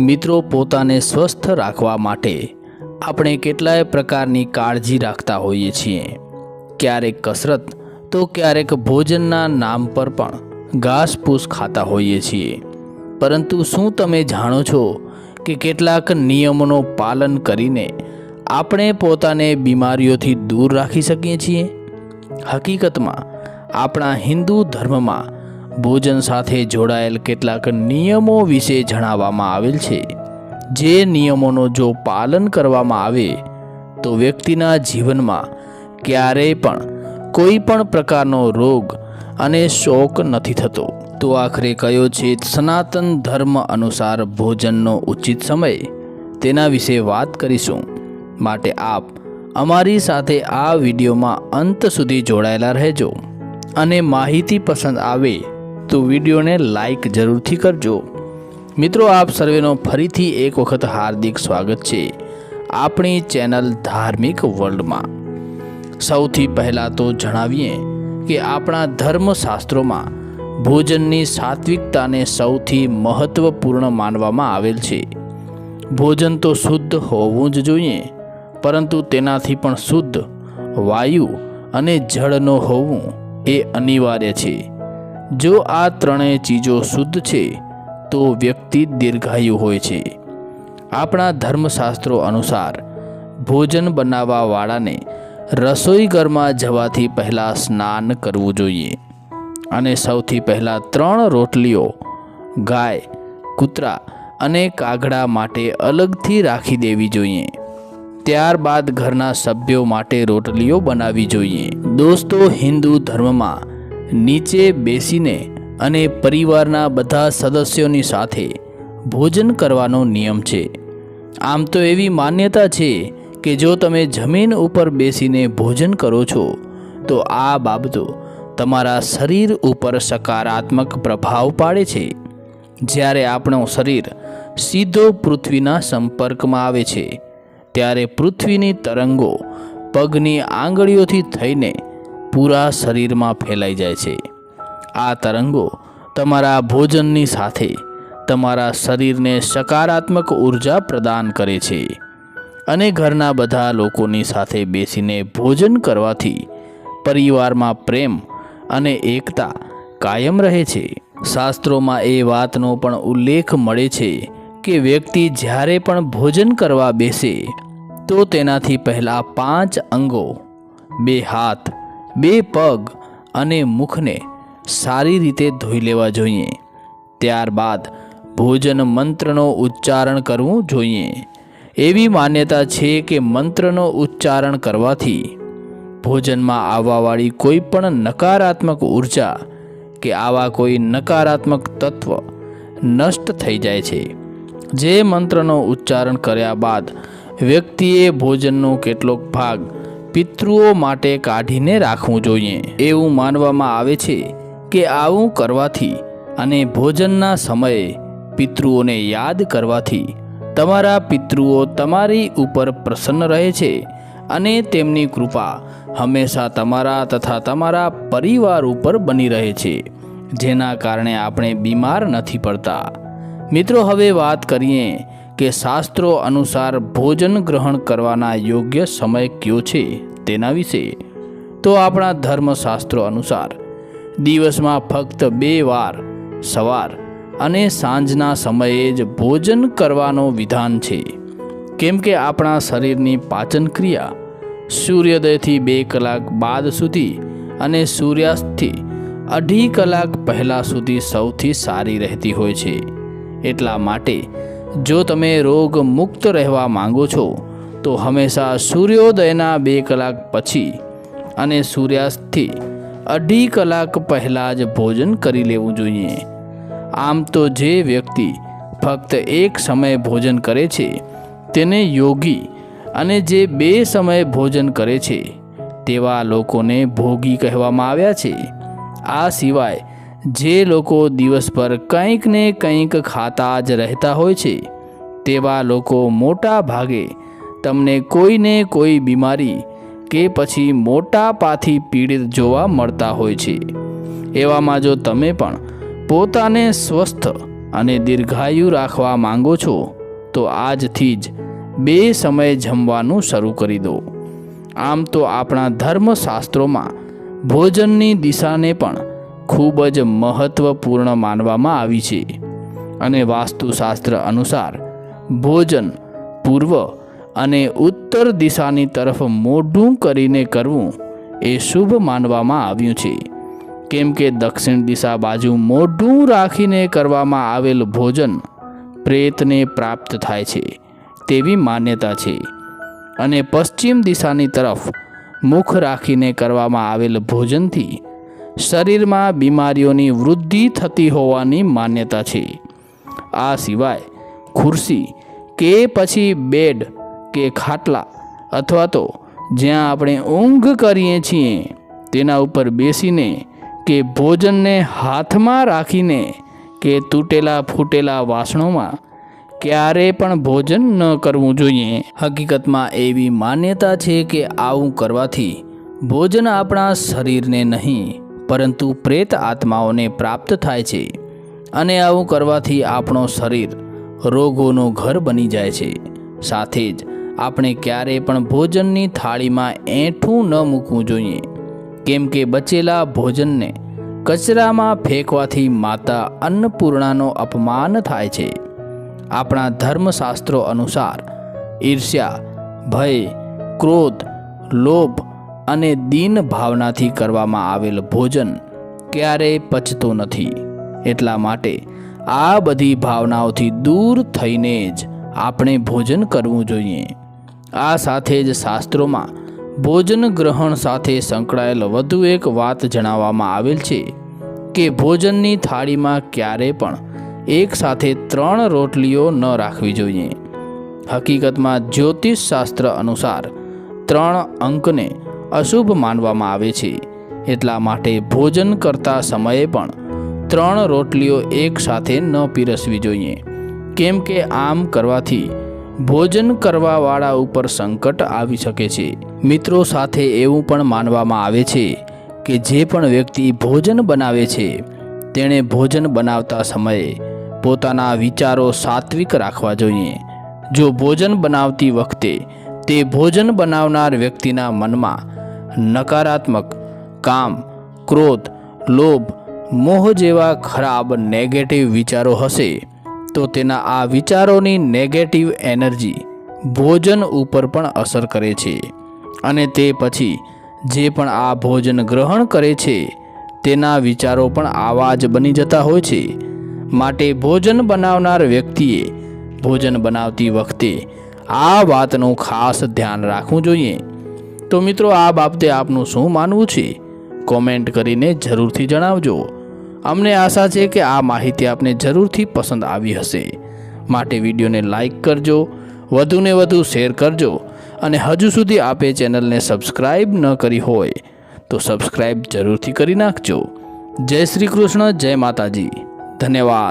મિત્રો પોતાને સ્વસ્થ રાખવા માટે આપણે કેટલાય પ્રકારની કાળજી રાખતા હોઈએ છીએ. ક્યારેક કસરત તો ક્યારેક ભોજનના નામ પર પણ ઘાસપૂસ ખાતા હોઈએ છીએ. પરંતુ શું તમે જાણો છો કે કેટલાક નિયમોનું પાલન કરીને આપણે પોતાને બીમારીઓથી દૂર રાખી શકીએ છીએ? હકીકતમાં, આપણા હિન્દુ ધર્મમાં ભોજન સાથે જોડાયેલ કેટલાક નિયમો વિશે જણાવવામાં આવેલ છે. જે નિયમોનો જો પાલન કરવામાં આવે, તો વ્યક્તિના જીવનમાં ક્યારેય પણ કોઈ પણ પ્રકારનો રોગ અને શોક નથી થતો. તો આખરે કયો છે સનાતન ધર્મ અનુસાર ભોજનનો ઉચિત સમય? તેના વિશે વાત કરીશું. માટે આપ અમારી સાથે આ વિડીયોમાં અંત સુધી જોડાયેલા રહેજો. અને માહિતી પસંદ આવે તો વિડીયોને લાઇક જરૂરથી કરજો. મિત્રો, આપ સર્વેનો ફરીથી એક વખત હાર્દિક સ્વાગત છે આપણી ચેનલ ધાર્મિક વર્લ્ડમાં. સૌથી પહેલાં તો જણાવીએ કે આપણા ધર્મશાસ્ત્રોમાં ભોજનની સાત્વિકતાને સૌથી મહત્વપૂર્ણ માનવામાં આવેલ છે. ભોજન તો શુદ્ધ હોવું જ જોઈએ, પરંતુ તેનાથી પણ શુદ્ધ વાયુ અને જળનો હોવું એ અનિવાર્ય છે. જો આ ત્રણેય ચીજો શુદ્ધ છે, તો વ્યક્તિ દીર્ઘાયુ હોય છે. આપણા ધર્મશાસ્ત્રો અનુસાર, ભોજન બનાવવાવાળાને રસોઈ ઘરમાં જવાથી પહેલાં સ્નાન કરવું જોઈએ. અને સૌથી પહેલાં ત્રણ રોટલીઓ, ગાય, કૂતરા અને કાગડા માટે અલગથી રાખી દેવી જોઈએ. ત્યારબાદ ઘરના સભ્યો માટે રોટલીઓ બનાવવી જોઈએ. દોસ્તો, હિન્દુ ધર્મમાં નીચે બેસીને અને પરિવારના બધા સદસ્યોની સાથે ભોજન કરવાનો નિયમ છે. આમ તો એવી માન્યતા છે કે જો તમે જમીન ઉપર બેસીને ભોજન કરો છો, તો આ બાબતો તમારા શરીર ઉપર સકારાત્મક પ્રભાવ પાડે છે. જ્યારે આપણું શરીર સીધો પૃથ્વીના સંપર્કમાં આવે છે, ત્યારે પૃથ્વીની તરંગો પગની આંગળીઓથી થઈને પૂરા શરીરમાં ફેલાઈ જાય છે. આ તરંગો તમારા ભોજનની સાથે તમારા શરીરને સકારાત્મક ઊર્જા પ્રદાન કરે છે. અને ઘરના બધા લોકોની સાથે બેસીને ભોજન કરવાથી પરિવારમાં પ્રેમ અને એકતા કાયમ રહે છે. શાસ્ત્રોમાં એ વાતનો પણ ઉલ્લેખ મળે છે કે વ્યક્તિ જ્યારે પણ ભોજન કરવા બેસે, તો તેનાથી પહેલાં પાંચ અંગો, બે હાથ બે પગ અને મુખને સારી રીતે ધોઈ લેવા જોઈએ. ત્યારબાદ ભોજન મંત્રનો ઉચ્ચારણ કરવું જોઈએ. એવી માન્યતા છે કે મંત્રનો ઉચ્ચારણ કરવાથી ભોજનમાં આવવાવાળી કોઈ પણ નકારાત્મક ઊર્જા કે આવા કોઈ નકારાત્મક તત્વ નષ્ટ થઈ જાય છે. જે મંત્રનો ઉચ્ચારણ કર્યા બાદ વ્યક્તિએ ભોજનનો કેટલોક ભાગ પિતૃઓ માટે કાઢીને રાખવું જોઈએ. એવું માનવામાં આવે છે કે આવું કરવાથી અને ભોજનના સમયે પિતૃઓને યાદ કરવાથી તમારા પિતૃઓ તમારી ઉપર પ્રસન્ન રહે છે અને તેમની કૃપા હંમેશા તમારા તથા તમારા પરિવાર ઉપર બની રહે છે, જેના કારણે આપણે બીમાર નથી પડતા. મિત્રો, હવે વાત કરીએ કે શાસ્ત્રો અનુસાર ભોજન ગ્રહણ કરવાના યોગ્ય સમય કયો છે તેના વિશે? તો આપણા ધર્મશાસ્ત્રો અનુસાર, દિવસમાં ફક્ત બે વાર, સવાર અને સાંજના સમયે જ ભોજન કરવાનો વિધાન છે. કેમ કે આપણા શરીરની પાચન ક્રિયા સૂર્યોદયથી બે કલાક બાદ સુધી અને સૂર્યાસ્તથી અઢી કલાક પહેલાં સુધી સૌથી સારી રહેતી હોય છે. એટલા માટે જો તમે રોગ મુક્ત રહેવા માંગો છો, તો હંમેશા સૂર્યોદયના બે કલાક પછી અને સૂર્યાસ્તથી અઢી કલાક પહેલાં જ ભોજન કરી લેવું જોઈએ. આમ તો જે વ્યક્તિ ફક્ત એક સમયે ભોજન કરે છે, તેને યોગી અને જે બે સમયે ભોજન કરે છે, તેવા લોકોને ભોગી કહેવામાં આવ્યા છે. આ સિવાય જે લોકો દિવસભર કંઈક ને કંઈક ખાતા જ રહેતા હોય છે, તેવા લોકો મોટા ભાગે તમને કોઈને કોઈ બીમારી કે પછી મોટાપાથી પીડિત જોવા મળતા હોય છે. એવામાં જો તમે પણ પોતાને સ્વસ્થ અને દીર્ઘાયુ રાખવા માંગો છો, તો આજથી જ બે સમયે જમવાનું શરૂ કરી દો. આમ તો આપણા ધર્મશાસ્ત્રોમાં ભોજનની દિશાને પણ ખૂબ જ મહત્વપૂર્ણ માનવામાં આવી છે. અને વાસ્તુશાસ્ત્ર અનુસાર, ભોજન પૂર્વ અને ઉત્તર દિશાની તરફ મોઢું કરીને કરવું એ શુભ માનવામાં આવ્યું છે. કેમ કે દક્ષિણ દિશા બાજુ મોઢું રાખીને કરવામાં આવેલ ભોજન પ્રેતને પ્રાપ્ત થાય છે, તેવી માન્યતા છે. અને પશ્ચિમ દિશાની તરફ મુખ રાખીને કરવામાં આવેલ ભોજનથી શરીરમાં બીમારીઓની વૃદ્ધિ થતી હોવાની માન્યતા છે. આ સિવાય ખુરશી કે પછી બેડ કે ખાટલા અથવા તો જ્યાં આપણે ઊંઘ કરીએ છીએ, તેના ઉપર બેસીને કે ભોજનને હાથમાં રાખીને કે તૂટેલા ફૂટેલા વાસણોમાં ક્યારે પણ ભોજન ન કરવું જોઈએ. હકીકતમાં એવી માન્યતા છે કે આવું કરવાથી ભોજન આપણા શરીરને નહીં પરંતુ પ્રેત આત્માઓને પ્રાપ્ત થાય છે અને આવું કરવાથી આપણો શરીર રોગોનો ઘર બની જાય છે. સાથે જ આપણે ક્યારેય પણ ભોજનની થાળીમાં એઠું ન મૂકવું જોઈએ. કેમ કે બચેલા ભોજનને કચરામાં ફેંકવાથી માતા અન્નપૂર્ણાનો અપમાન થાય છે. આપણા ધર્મશાસ્ત્રો અનુસાર ઈર્ષ્યા, ભય, ક્રોધ, લોભ અને દીન ભાવનાથી કરવામાં આવેલ ભોજન ક્યારેય પચતો નથી. એટલા માટે આ બધી ભાવનાઓથી દૂર થઈને જ આપણે ભોજન કરવું જોઈએ. આ સાથે જ શાસ્ત્રોમાં ભોજન ગ્રહણ સાથે સંકળાયેલ વધુ એક વાત જણાવવામાં આવેલ છે કે ભોજનની થાળીમાં ક્યારે પણ એક સાથે ત્રણ રોટલીઓ ન રાખવી જોઈએ. હકીકતમાં જ્યોતિષ શાસ્ત્ર અનુસાર ત્રણ અંકને અશુભ માનવામાં આવે છે. એટલા માટે ભોજન કરતા સમયે પણ ત્રણ રોટલીઓ એકસાથે ન પીરસવી જોઈએ. કેમ કે આમ કરવાથી ભોજન કરવાવાળા ઉપર સંકટ આવી શકે છે. મિત્રો સાથે એવું પણ માનવામાં આવે છે કે જે પણ વ્યક્તિ ભોજન બનાવે છે, તેણે ભોજન બનાવતા સમયે પોતાના વિચારો સાત્વિક રાખવા જોઈએ. જો ભોજન બનાવતી વખતે તે ભોજન બનાવનાર વ્યક્તિના મનમાં નકારાત્મક કામ, ક્રોધ, લોભ, મોહ જેવા ખરાબ નેગેટિવ વિચારો હશે, તો તેના આ વિચારોની નેગેટિવ એનર્જી ભોજન ઉપર પણ અસર કરે છે. અને તે પછી જે પણ આ ભોજન ગ્રહણ કરે છે, તેના વિચારો પણ આવા જ બની જતા હોય છે. માટે ભોજન બનાવનાર વ્યક્તિએ ભોજન બનાવતી વખતે આ વાતનું ખાસ ધ્યાન રાખવું જોઈએ. તો મિત્રો આ બાબતે આપનું શું માનવું છે? કોમેન્ટ કરીને જરૂરથી જણાવજો. અમને આશા છે કે આ માહિતી આપને જરૂરથી પસંદ આવી હશે. માટે વિડીયોને લાઈક કરજો, વધુને વધુ શેર કરજો અને હજુ સુધી આપે ચેનલને સબસ્ક્રાઇબ ન કરી હોય તો સબસ્ક્રાઇબ જરૂરથી કરી નાખજો. જય શ્રી કૃષ્ણ, જય માતાજી. ધન્યવાદ.